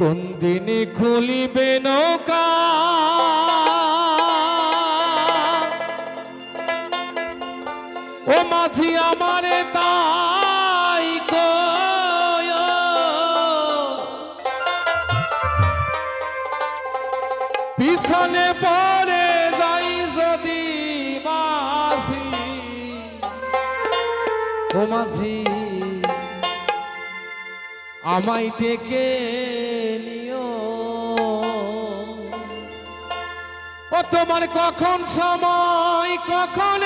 কোন দিনে খুলিবে নৌকা? ও মাঝি আমারে তাই পিছনে পড়ে যাই যদি মাঝি। ও মাঝি। আমায় ডেকে নিও। ও তোমার কখন সময় কখন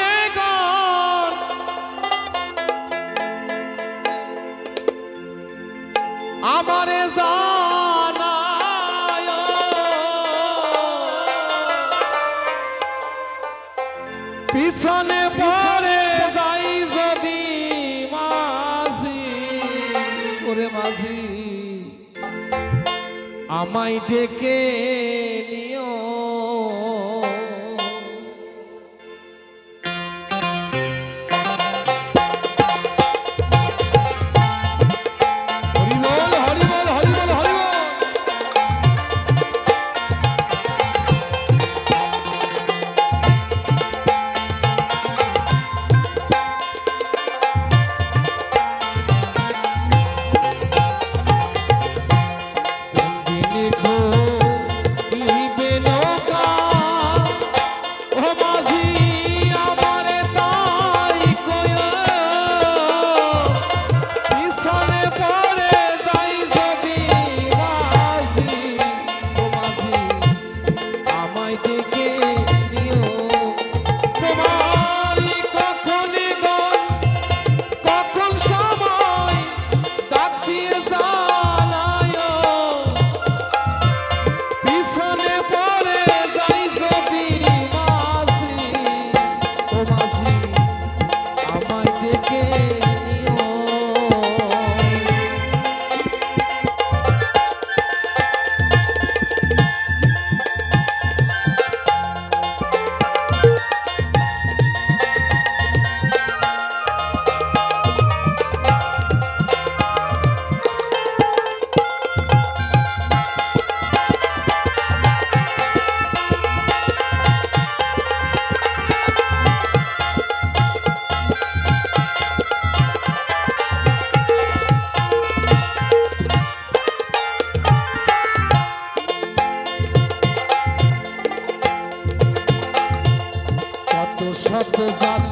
আমারে জানায় আমায় ডেকে নিও। Artesanato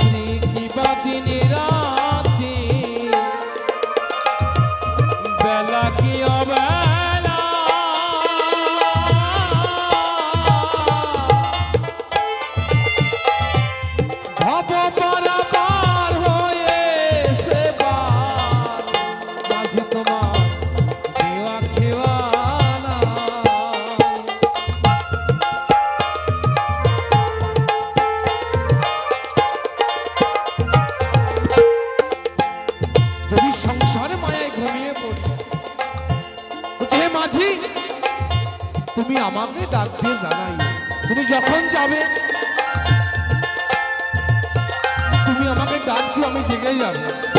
সংসারে মায়ায় ঘুমিয়ে পড়ি। হে মাঝি, তুমি আমাকে ডাক দিয়ে জানাই। তুমি যখন যাবে, তুমি আমাকে ডাক দিয়ে আমি জেগে যাবে।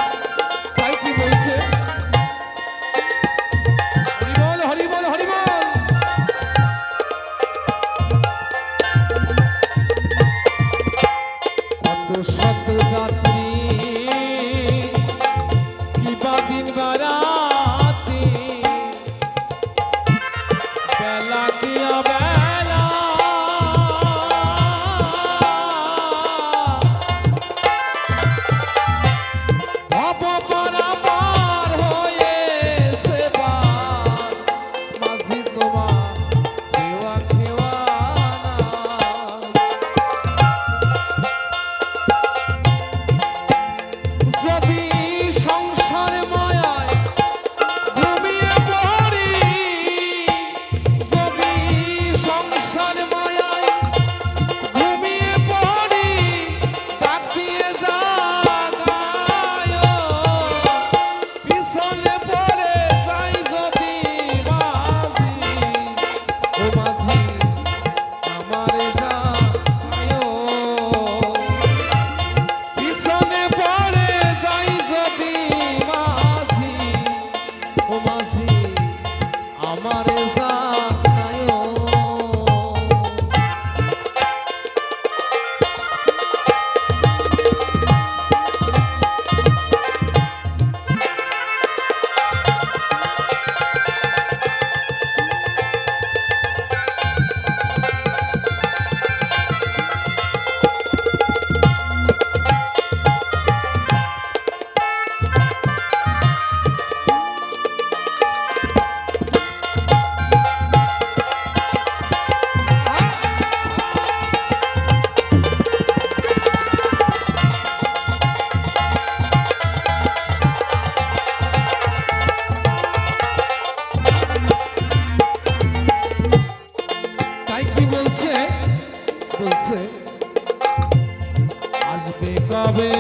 কবে?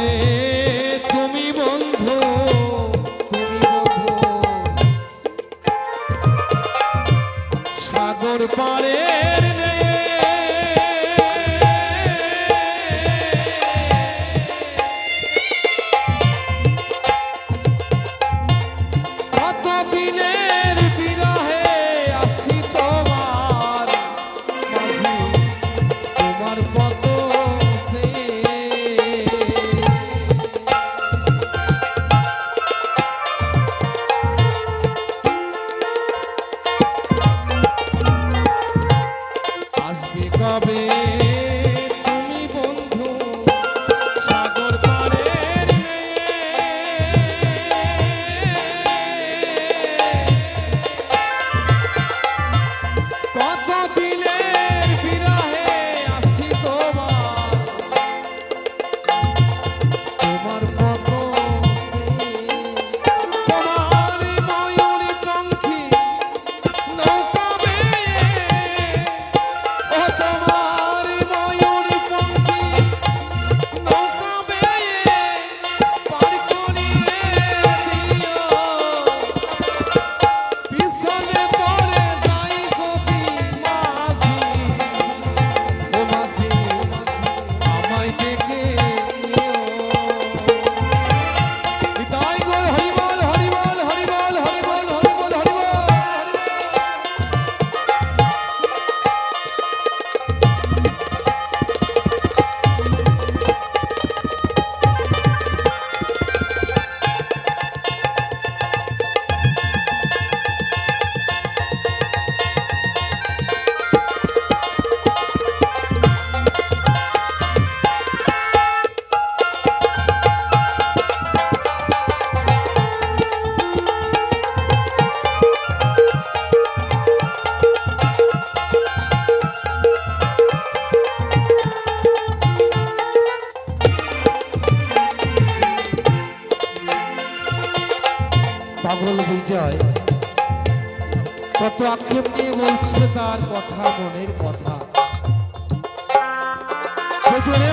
বাক্যে বলছে তার কথা, মনের কথা।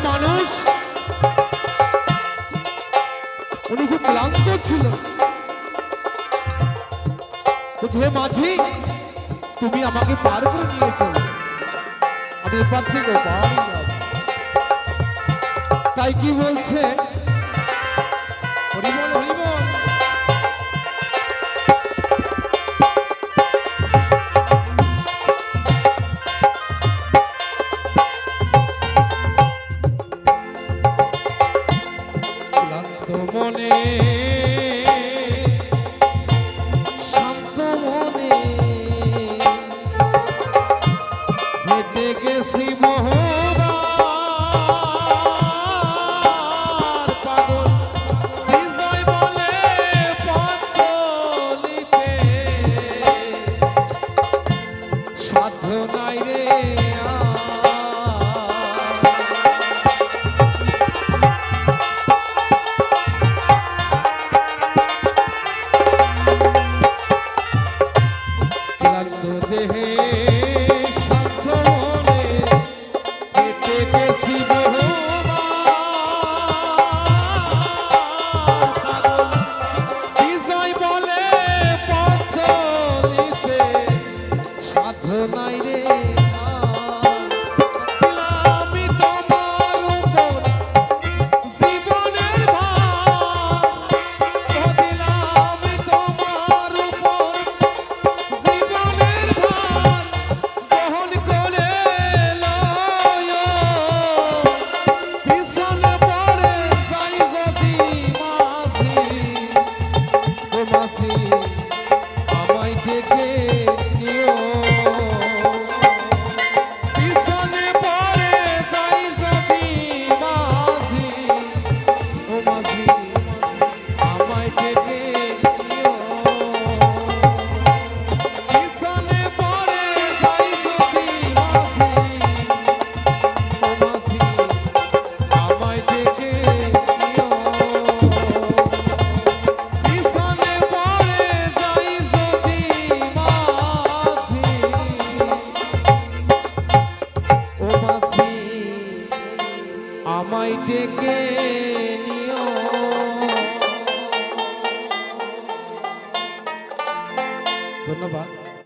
মানুষ উনি খুব ক্লান্ত ছিল। বুঝে মাঝি, তুমি আমাকে পার করে নিয়ে আমি এপার থেকে পারি তাই কি বলছে? Friday.